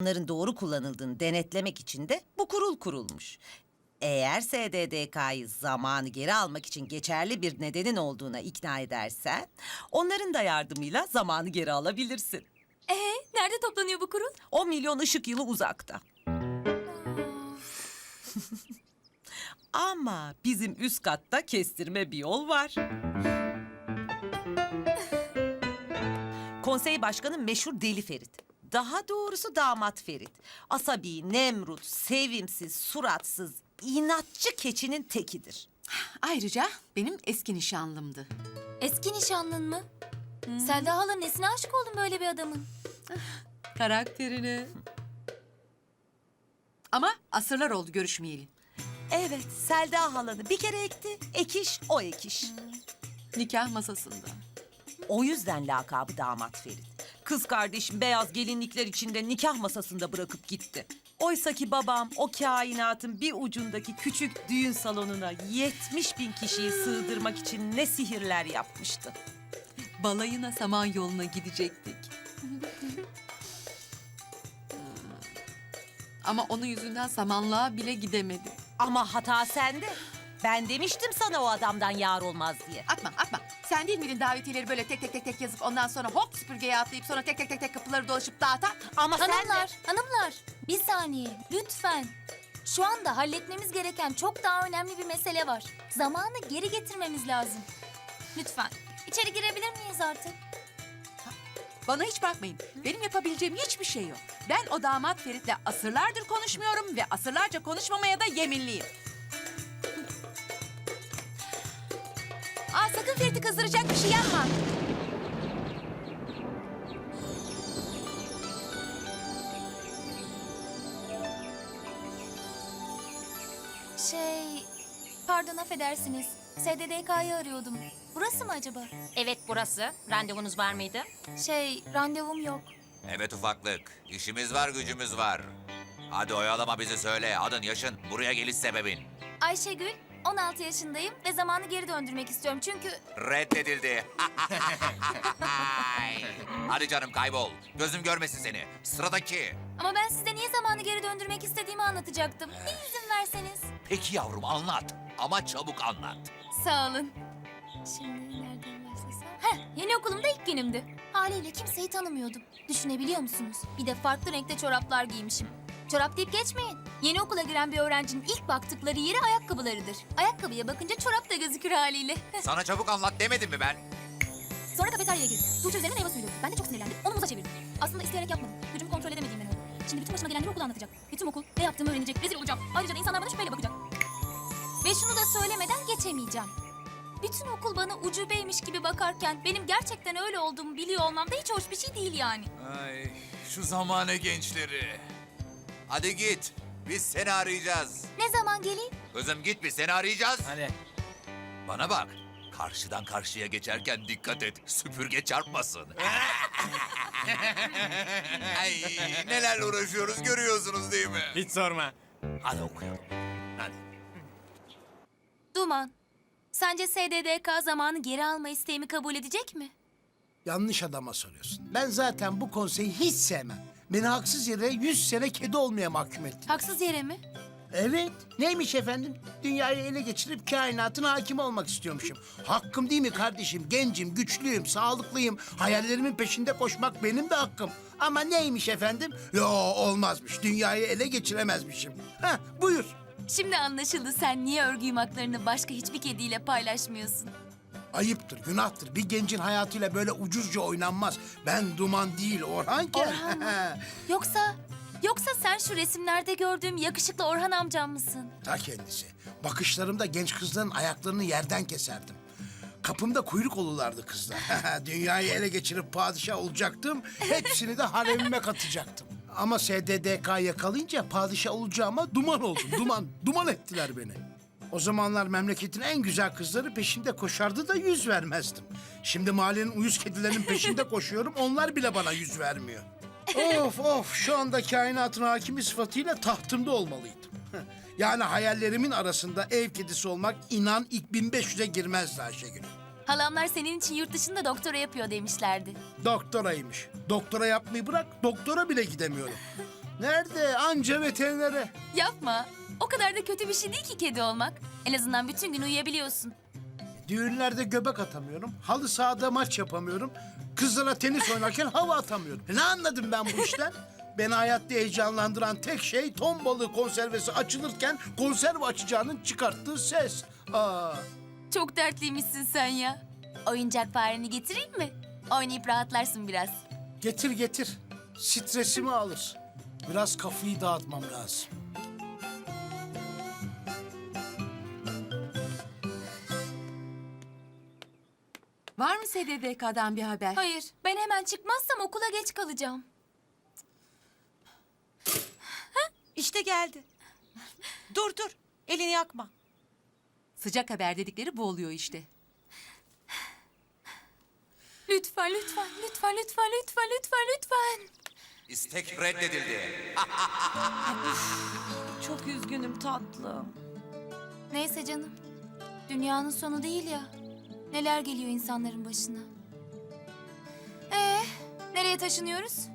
Bunların doğru kullanıldığını denetlemek için de bu kurul kurulmuş. Eğer SDDK'yı zamanı geri almak için geçerli bir nedenin olduğuna ikna edersen... ...onların da yardımıyla zamanı geri alabilirsin. Ee, nerede toplanıyor bu kurul? 10 milyon ışık yılı uzakta. Ama bizim üst katta kestirme bir yol var. Konsey başkanı meşhur Deli Ferit. Daha doğrusu damat Ferit. Asabi, nemrut, sevimsiz, suratsız, inatçı keçinin tekidir. Ayrıca benim eski nişanlımdı. Eski nişanlın mı? Selda hala nesine aşık oldun böyle bir adamın? Karakterine. Ama asırlar oldu görüşmeyeli. Evet, Selda halanı bir kere ekti, ekiş o ekiş. Nikah masasında. O yüzden lakabı damat Ferit. Kız kardeşim beyaz gelinlikler içinde nikah masasında bırakıp gitti. Oysa ki babam o kainatın bir ucundaki küçük düğün salonuna 70 bin kişiyi sığdırmak için ne sihirler yapmıştı. Balayına saman yoluna gidecektik. Ama onun yüzünden samanlığa bile gidemedim. Ama hata sende. Ben demiştim sana o adamdan yar olmaz diye. Atma atma. Sen değil miydin davetiyeleri böyle tek tek tek tek yazıp ondan sonra hop süpürgeye atlayıp sonra tek tek tek tek kapıları dolaşıp dağıtan? Ama sen de... Hanımlar, hanımlar. Bir saniye, lütfen. Şu anda halletmemiz gereken çok daha önemli bir mesele var. Zamanı geri getirmemiz lazım. Lütfen. İçeri girebilir miyiz artık? Bana hiç bakmayın. Benim yapabileceğim hiçbir şey yok. Ben o damat Ferit'le asırlardır konuşmuyorum ve asırlarca konuşmamaya da yeminliyim. Aa sakın Ferit'i kızdıracak bir şey yapma. Şey, pardon affedersiniz. SDDK'yı arıyordum. Burası mı acaba? Evet burası. Randevunuz var mıydı? Şey, randevum yok. Evet ufaklık. İşimiz var, gücümüz var. Hadi oyalama bizi söyle. Adın, yaşın, buraya geliş sebebin. Ayşegül, 16 yaşındayım ve zamanı geri döndürmek istiyorum çünkü... Reddedildi. Hadi canım kaybol. Gözüm görmesin seni. Sıradaki. Ama ben size niye zamanı geri döndürmek istediğimi anlatacaktım. Bir izin verseniz. Peki yavrum anlat. Ama çabuk anlat. Sağ olun. Şimdi nereden başlasam? Heh, yeni okulumda ilk günümdü. Haliyle kimseyi tanımıyordum. Düşünebiliyor musunuz? Bir de farklı renkte çoraplar giymişim. Çorap deyip geçmeyin. Yeni okula giren bir öğrencinin ilk baktıkları yeri ayakkabılarıdır. Ayakkabıya bakınca çorap da gözükür haliyle. Sana çabuk anlat demedim mi ben? Sonra kafeteryaya girdim. Tuğçe üzerine meyve suyu döktü. Ben de çok sinirlendim. Onu muza çevirdim. Aslında isteyerek yapmadım. Gücümü kontrol edemediğimden oldu. Şimdi bütün başıma gelenleri okula anlatacak. Bütün okul ne yaptığımı öğrenecek. Rezil olacağım. Ayrıca da insanlar bana şüpheyle bakacak. Ve şunu da söylemeden geçemeyeceğim. Bütün okul bana ucubeymiş gibi bakarken benim gerçekten öyle olduğumu biliyor olmam da hiç hoş bir şey değil yani. Ay şu zamane gençleri. Hadi git. Biz seni arayacağız. Ne zaman geleyim? Kızım git biz seni arayacağız. Hadi. Bana bak. Karşıdan karşıya geçerken dikkat et. Süpürge çarpmasın. Ay, nelerle uğraşıyoruz görüyorsunuz değil mi? Hiç sorma. Hadi okuyalım. Hadi. Duman. Sence SDDK zamanı geri alma isteğimi kabul edecek mi? Yanlış adama soruyorsun. Ben zaten bu konseyi hiç sevmem. Beni haksız yere 100 sene kedi olmaya mahkum ettin. Haksız yere mi? Evet. Neymiş efendim? Dünyayı ele geçirip kainatın hakim olmak istiyormuşum. Hakkım değil mi kardeşim? Gencim, güçlüyüm, sağlıklıyım. Hayallerimin peşinde koşmak benim de hakkım. Ama neymiş efendim? Yo olmazmış. Dünyayı ele geçiremezmişim. Heh buyur. Şimdi anlaşıldı sen niye örgü yumaklarını başka hiçbir kediyle paylaşmıyorsun. Ayıptır, günahtır. Bir gencin hayatıyla böyle ucuzca oynanmaz. Ben duman değil, Orhanken. Orhan mı? Yoksa, yoksa sen şu resimlerde gördüğüm yakışıklı Orhan amcam mısın? Ta kendisi. Bakışlarımda genç kızların ayaklarını yerden keserdim. Kapımda kuyruk olurlardı kızlar. Dünyayı ele geçirip padişah olacaktım. Hepsini de haremime katacaktım. Ama SDDK yakalayınca padişah olacağıma duman oldum. Duman, duman ettiler beni. O zamanlar memleketin en güzel kızları peşimde koşardı da yüz vermezdim. Şimdi mahallenin uyuz kedilerinin peşinde koşuyorum. Onlar bile bana yüz vermiyor. of of şu anda kainatın hakimi sıfatıyla tahtımda olmalıydım. Yani hayallerimin arasında ev kedisi olmak inan ilk 1500'e girmezdi Ayşegül. Halamlar senin için yurt dışında doktora yapıyor demişlerdi. Doktoraymış. Doktora yapmayı bırak, doktora bile gidemiyorum. Nerede? Anca veterinere. Yapma. O kadar da kötü bir şey değil ki kedi olmak. En azından bütün gün uyuyabiliyorsun. Düğünlerde göbek atamıyorum. Halı sahada maç yapamıyorum. Kızlara tenis oynarken hava atamıyorum. Ne anladım ben bu işten? Beni hayatta heyecanlandıran tek şey ton balığı konservesi açılırken konserve açacağının çıkarttığı ses. Aa, Çok dertliymişsin sen ya. Oyuncak fareni getireyim mi? Oynayıp rahatlarsın biraz. getir getir. Stresimi alır. Biraz kafayı dağıtmam lazım. Var mı SDDK'dan bir haber? Hayır, ben hemen çıkmazsam okula geç kalacağım. İşte geldi. Dur dur. Elini yakma. Sıcak haber dedikleri bu oluyor işte. Lütfen, lütfen, lütfen, lütfen, lütfen, lütfen, lütfen. İstek reddedildi. Çok üzgünüm tatlım. Neyse canım. Dünyanın sonu değil ya. Neler geliyor insanların başına. Ee, nereye taşınıyoruz?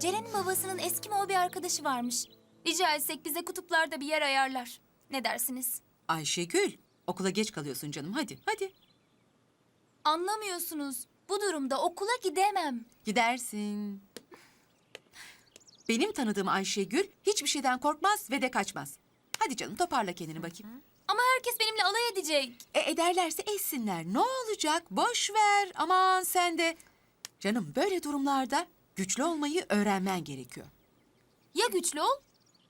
Ceren'in babasının eski Moğol bir arkadaşı varmış. Rica etsek bize kutuplarda bir yer ayarlar. Ne dersiniz? Ayşegül, okula geç kalıyorsun canım. Hadi, hadi. Anlamıyorsunuz. Bu durumda okula gidemem. Gidersin. Benim tanıdığım Ayşegül hiçbir şeyden korkmaz ve de kaçmaz. Hadi canım toparla kendini bakayım. Ama herkes benimle alay edecek. E ederlerse etsinler. Ne olacak? Boş ver. Aman sen de. Canım böyle durumlarda güçlü olmayı öğrenmen gerekiyor. Ya güçlü ol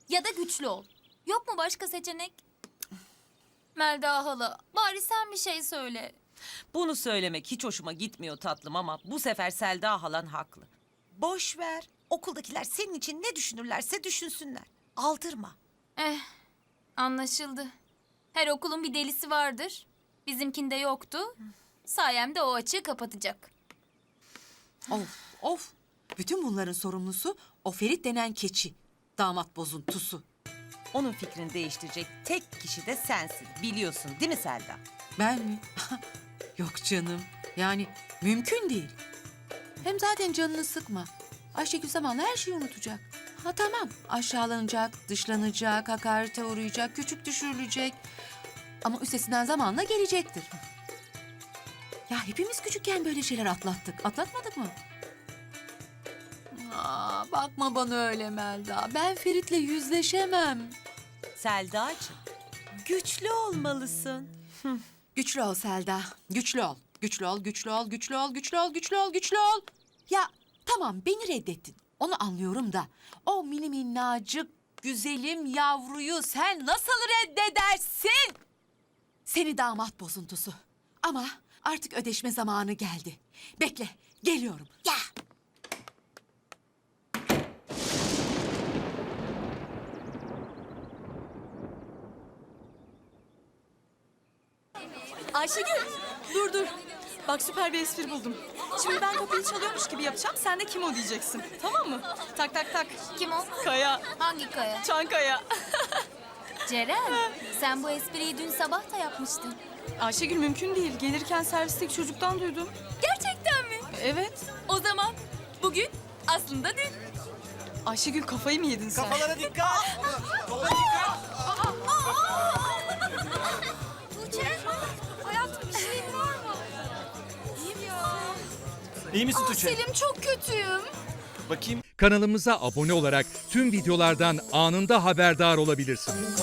ya da güçlü ol. Yok mu başka seçenek? Melda hala, bari sen bir şey söyle. Bunu söylemek hiç hoşuma gitmiyor tatlım ama bu sefer Selda halan haklı. Boş ver. Okuldakiler senin için ne düşünürlerse düşünsünler. Aldırma. Eh, anlaşıldı. Her okulun bir delisi vardır. Bizimkinde yoktu. Sayemde o açığı kapatacak. Of of. Bütün bunların sorumlusu o Ferit denen keçi. Damat bozuntusu. Onun fikrini değiştirecek tek kişi de sensin. Biliyorsun değil mi Selda? Ben mi? Yok canım. Yani mümkün değil. Hem zaten canını sıkma. Ayşegül zamanla her şeyi unutacak. Ha tamam aşağılanacak, dışlanacak, hakarete uğrayacak, küçük düşürülecek. Ama üstesinden zamanla gelecektir. Ya hepimiz küçükken böyle şeyler atlattık. Atlatmadık mı? Aa, bakma bana öyle Melda. Ben Ferit'le yüzleşemem. Selda'cığım güçlü olmalısın. Güçlü ol Selda. Güçlü ol. Güçlü ol, güçlü ol, güçlü ol, güçlü ol, güçlü ol, güçlü ol. Ya tamam beni reddettin. Onu anlıyorum da. O mini minnacık güzelim yavruyu sen nasıl reddedersin? Seni damat bozuntusu. Ama artık ödeşme zamanı geldi. Bekle, geliyorum. Ya. Ayşegül dur dur. Bak süper bir espri buldum. Şimdi ben kapıyı çalıyormuş gibi yapacağım. Sen de kim o diyeceksin. Tamam mı? Tak tak tak. Kim o? Kaya. Hangi kaya? Çankaya. Ceren, sen bu espriyi dün sabah da yapmıştın. Ayşegül mümkün değil. Gelirken servisteki çocuktan duydum. Gerçekten mi? Evet. O zaman bugün aslında dün. Ayşegül kafayı mı yedin sen? Kafalara dikkat. Tuğçe, hayatım bir İyi misin Tuğçe? Selim çok kötüyüm. Bakayım. Kanalımıza abone olarak tüm videolardan anında haberdar olabilirsiniz.